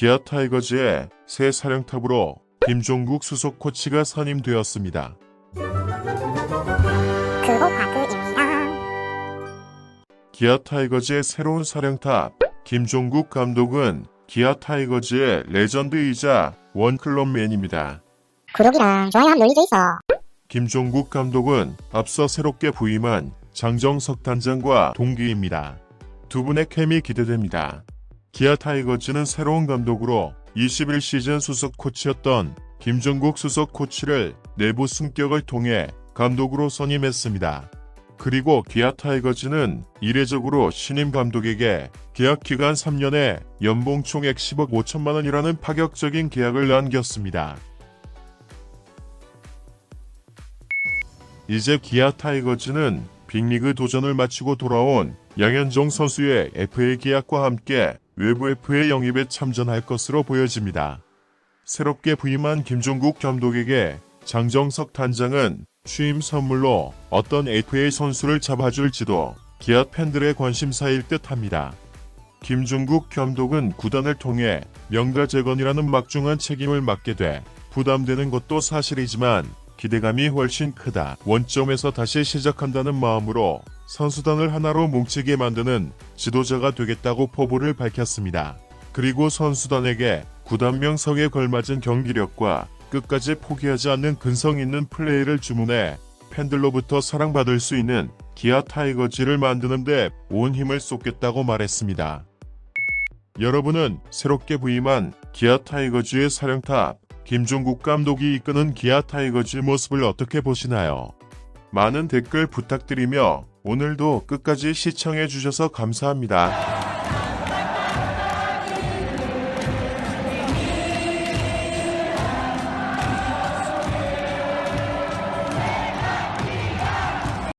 기아 타이거즈의 새 사령탑으로 김종국 수석 코치가 선임되었습니다. 기아 타이거즈의 새로운 사령탑 김종국 감독은 기아 타이거즈의 레전드이자 원클럽맨입니다. 구독이랑 좋아요 눌리져 있어. 김종국 감독은 앞서 새롭게 부임한 장정석 단장과 동기입니다. 두 분의 캠이 기대됩니다. 기아 타이거즈는 새로운 감독으로 21시즌 수석 코치였던 김종국 수석 코치를 내부 승격을 통해 감독으로 선임했습니다. 그리고 기아 타이거즈는 이례적으로 신임 감독에게 계약 기간 3년에 연봉 총액 10억 5천만 원이라는 파격적인 계약을 남겼습니다. 이제 기아 타이거즈는 빅리그 도전을 마치고 돌아온 양현종 선수의 FA 계약과 함께 외부 FA 영입에 참전할 것으로 보여집니다. 새롭게 부임한 김종국 감독에게 장정석 단장은 취임 선물로 어떤 FA 선수를 잡아줄지도 기아 팬들의 관심사일 듯 합니다. 김종국 감독은 구단을 통해 명가 재건이라는 막중한 책임을 맡게 돼 부담되는 것도 사실이지만 기대감이 훨씬 크다. 원점에서 다시 시작한다는 마음으로 선수단을 하나로 뭉치게 만드는 지도자가 되겠다고 포부를 밝혔습니다. 그리고 선수단에게 구단 명성에 걸맞은 경기력과 끝까지 포기하지 않는 근성 있는 플레이를 주문해 팬들로부터 사랑받을 수 있는 기아 타이거즈를 만드는데 온 힘을 쏟겠다고 말했습니다. 여러분은 새롭게 부임한 기아 타이거즈의 사령탑 김종국 감독이 이끄는 기아 타이거즈 모습을 어떻게 보시나요? 많은 댓글 부탁드리며 오늘도 끝까지 시청해 주셔서 감사합니다.